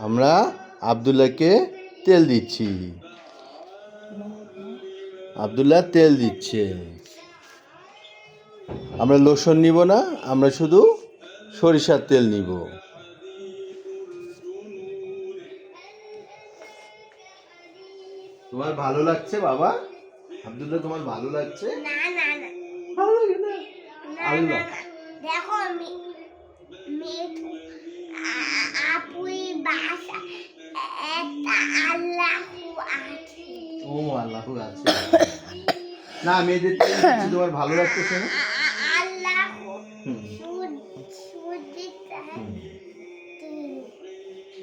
আমরা আবদুল্লাহকে তেল দিচ্ছি। আবদুল্লাহ তেল দিচ্ছে। আমরা লোশন নিব না আমরা শুধু সরিষার তেল নিব। তোমার ভালো লাগছে বাবা? আবদুল্লাহ তোমার ভালো লাগছে? না না না। ভালো লাগে না? আল্লাহ। দেখো মে- মেয়েটু আ- একটা আল্লাহু আছে। ও আল্লাহ আছে। না তেল দিচ্ছি তোমার ভালো লাগতেছে না আল্লাহু।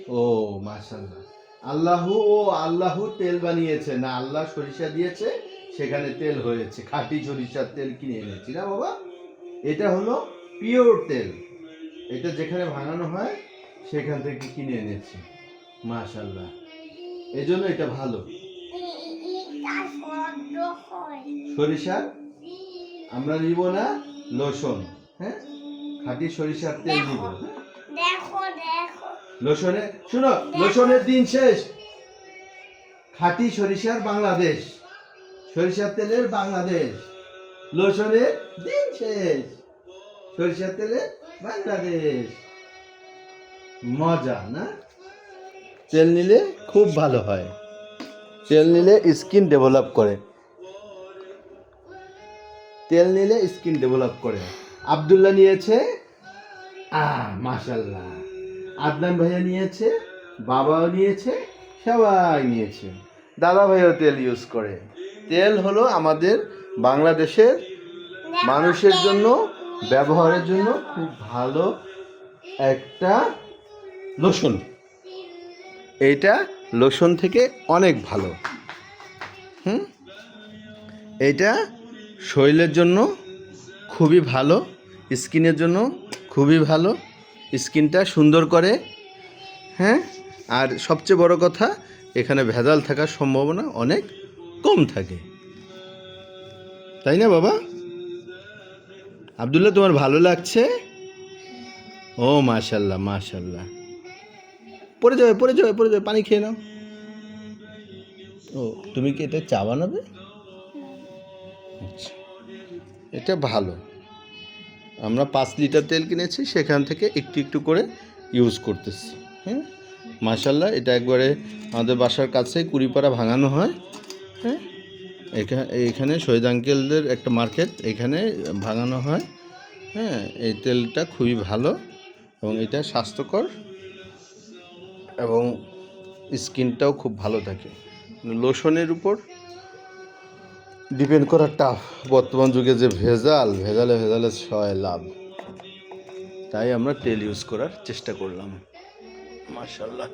ও আল্লাহু ও আল্লাহু তেল বানিয়েছে। না আল্লাহ সরিষা দিয়েছে সেখানে তেল হয়েছে। খাঁটি সরিষার তেল কিনে এনেছি। না বাবা? এটা হলো পিওর তেল। এটা যেখানে ভাঙানো হয় সেখান থেকে কিনে এনেছি। মাশাল্লাহ এই জন্য এটা ভালো। সরিষার আমরা নিব না লোশন হ্যাঁ? খাঁটি সরিষার তেল নিব হ্যাঁ? লোশনে শুনো লোশনের দিন শেষ। খাঁটি সরিষার বাংলাদেশ। সরিষার তেলের বাংলাদেশ। লোশনের দিন শেষ। সরিষার তেলের বাংলাদেশ। মজা, না? তেল নিলে খুব ভালো হয়। তেল নিলে স্কিন ডেভেলপ করে। তেল নিলে স্কিন ডেভেলপ করে। আবদুল্লাহ নিয়েছে আহ মাশাল্লাহ আদনান ভাইয়া নিয়েছে, বাবাও নিয়েছে, সবাই নিয়েছে। দাদা ভাইও তেল ইউজ করে। তেল হলো আমাদের বাংলাদেশের মানুষের জন্য, ব্যবহারের জন্য খুব ভালো একটা লোশন এইটা লোশন থেকে অনেক ভালো। হুম? এইটা শরীরের জন্য খুবই ভালো, স্কিনের জন্য খুবই ভালো, স্কিনটা সুন্দর করে হ্যাঁ? আর সবচেয়ে বড় কথা, এখানে ভেজাল থাকার সম্ভাবনা অনেক কম থাকে। তাই না বাবা? আবদুল্লাহ, তোমার ভালো লাগছে? ও মাশাল্লাহ মাশাল্লাহ। পড়ে যাবে পড়ে যাবে পড়ে যাবে, পানি খেয়ে নাও। ও, তুমি কি এটা চা বানাবে? আচ্ছা। এটা ভালো। আমরা পাঁচ লিটার তেল কিনেছি, সেখান থেকে একটু একটু করে ইউজ করতেছি হ্যাঁ? মাশাল্লাহ এটা একবারে আমাদের বাসার কাছে কুড়িপাড়া ভাঙানো হয় হ্যাঁ? এখানে শহীদ আঙ্কেলদের একটা মার্কেট, এখানে ভাঙানো হয় হ্যাঁ? এই তেলটা খুবই ভালো এবং এটা স্বাস্থ্যকর। এবং স্কিনটাও খুব ভালো থাকে। লোশনের উপর ডিপেন্ড করা টাফ বর্তমান যুগে যে ভেজাল, ভেজালে ভেজালে ছয় লাভ। তাই আমরা তেল ইউজ করার চেষ্টা করলাম। মার্শাল্লাহ